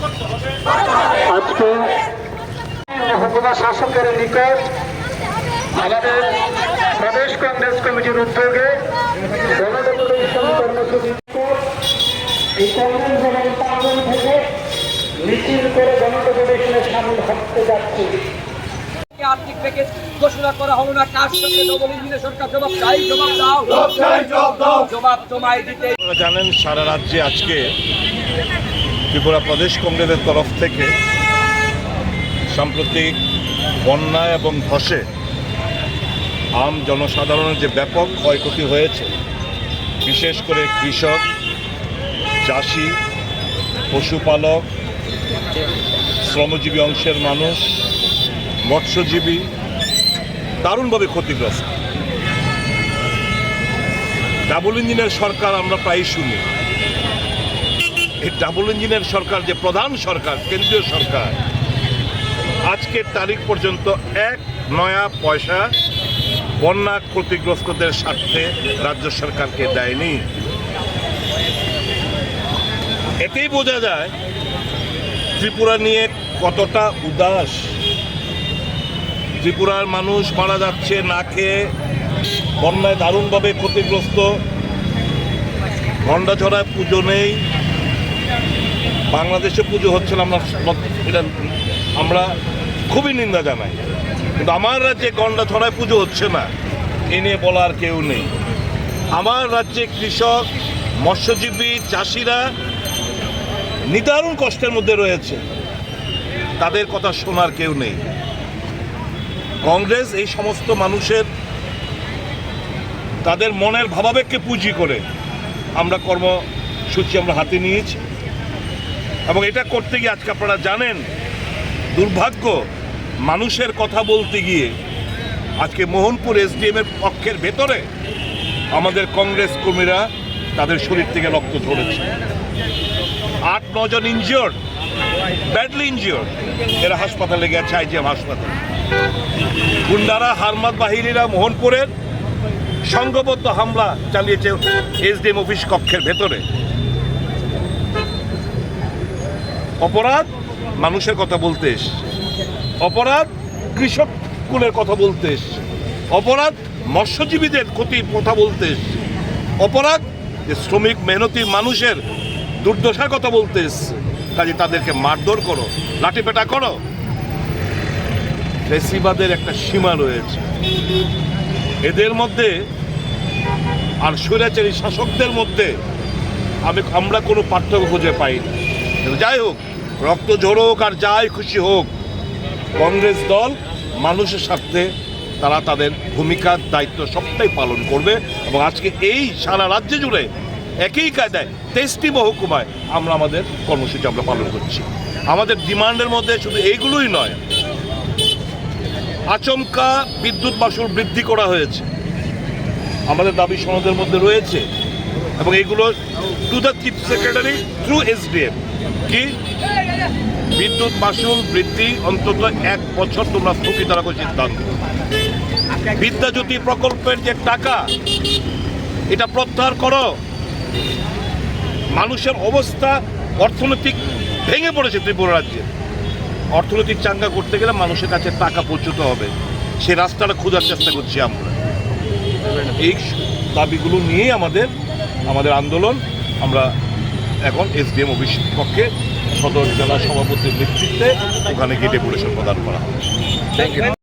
আজকে মহকুমা শাসকের নিকট আমাদের প্রদেশ কংগ্রেস কমিটির উদ্যোগে মিছিল করে গণডেপুটেশনে সামিল হতে যাচ্ছে। আর্থিক প্যাকেজ ঘোষণা করা হলো না কার সঙ্গে ডবল ইঞ্জিনের সরকার জবাব চাই? জবাব দাও। জবাব তোমায় দিতে জানেন সারা রাজ্যে আজকে ত্রিপুরা প্রদেশ কংগ্রেসের তরফ থেকে সাম্প্রতিক বন্যা এবং ধসে আম জনসাধারণের যে ব্যাপক ক্ষয়ক্ষতি হয়েছে, বিশেষ করে কৃষক, চাষি, পশুপালক, শ্রমজীবী অংশের মানুষ, মৎস্যজীবী দারুণভাবে ক্ষতিগ্রস্ত। ডাবল ইঞ্জিনের সরকার আমরা প্রায়ই শুনি। এই ডাবল ইঞ্জিনের সরকার যে প্রধান সরকার, কেন্দ্রীয় সরকার, আজকের তারিখ পর্যন্ত এক নয়া পয়সা বন্যা ক্ষতিগ্রস্তদের স্বার্থে রাজ্য সরকারকে দেয়নি। এতেই বোঝা যায় ত্রিপুরা নিয়ে কতটা উদাস। ত্রিপুরার মানুষ মারা যাচ্ছে, না খেয়ে বন্যায় দারুণভাবে ক্ষতিগ্রস্ত। গন্ডাছড়ায় পুজো নেই। বাংলাদেশে পুজো হচ্ছে না, আমরা এটা আমরা খুবই নিন্দা জানাই। কিন্তু আমার রাজ্যে গন্ডা গন্ডাছড়ায় পুজো হচ্ছে না, এ নিয়ে বলার কেউ নেই। আমার রাজ্যে কৃষক, মৎস্যজীবী, চাষিরা নিদারুণ কষ্টের মধ্যে রয়েছে। তাদের কথা শোনার কেউ নেই। কংগ্রেস এই সমস্ত মানুষের তাদের মনের ভাবাবেগকে পুঁজি করে আমরা কর্মসূচি আমরা হাতে নিয়েছি। এবং এটা করতে গিয়ে আজকে আপনারা জানেন, দুর্ভাগ্য, মানুষের কথা বলতে গিয়ে আজকে মোহনপুর এসডিএম এর পক্ষের ভেতরে আমাদের কংগ্রেস কর্মীরা তাদের শরীর থেকে রক্ত ঝরেছে। আট নজন ইনজিওর্ড ব্যাডলি ইনজিওর্ড এরা হাসপাতালে গেছে আইজিএম হাসপাতাল। গুন্ডারা হারমাত বাহিনীরা মোহনপুরের সংঘবদ্ধ হামলা চালিয়েছে এসডিএম অফিস কক্ষের ভেতরে। অপরাধ, মানুষের কথা বলতে অপরাধ, কৃষক কুলের কথা বলতে অপরাধ, মৎস্যজীবীদের ক্ষতির কথা বলতে অপরাধ, যে শ্রমিক মেহনতি মানুষের দুর্দশার কথা বলতে এসছে। কাজে তাদেরকে মারধর করো লাঠিপেটা করো। ফেসিবাদের একটা সীমা রয়েছে। এদের মধ্যে আর স্বৈরাচারী শাসকদের মধ্যে আমি, আমরা কোনো পার্থক্য খুঁজে পাই না কিন্তু যাই হোক, রক্ত ঝরোক আর যাই খুশি হোক, কংগ্রেস দল মানুষের স্বার্থে তারা তাদের ভূমিকার দায়িত্ব সবটাই পালন করবে এবং আজকে এই সারা রাজ্য জুড়ে একই কায়দায় তেইশটি মহকুমায় আমরা আমাদের কর্মসূচি আমরা পালন করছি। আমাদের ডিমান্ডের মধ্যে শুধু এইগুলোই নয়, আচমকা বিদ্যুৎ মাসুল বৃদ্ধি করা হয়েছে। আমাদের দাবি সনদের মধ্যে রয়েছে এবং এইগুলো to the chief secretary through SDM কি? বিদ্যুৎ মাসুল বৃদ্ধি অন্তত এক বছর তোমরা স্থগিত রাখো সিদ্ধান্ত। বিদ্যাজ্যোতি প্রকল্পের যে টাকা, এটা প্রত্যাহার করো। মানুষের অবস্থা অর্থনৈতিক ভেঙে পড়েছে ত্রিপুরা রাজ্যে। অর্থনৈতিক চাঙ্গা করতে গেলে মানুষের কাছে টাকা পৌঁছতে হবে। সে রাস্তাটা খোঁজার চেষ্টা করছি আমরা। এই দাবিগুলো নিয়েই আমাদের আমাদের আন্দোলন, আমরা এখন এসডিএম অফিস পক্ষে সদর জেলা সভাপতির নেতৃত্বে ওখানে গিয়ে ডেপুটেশন প্রদান করা হবে।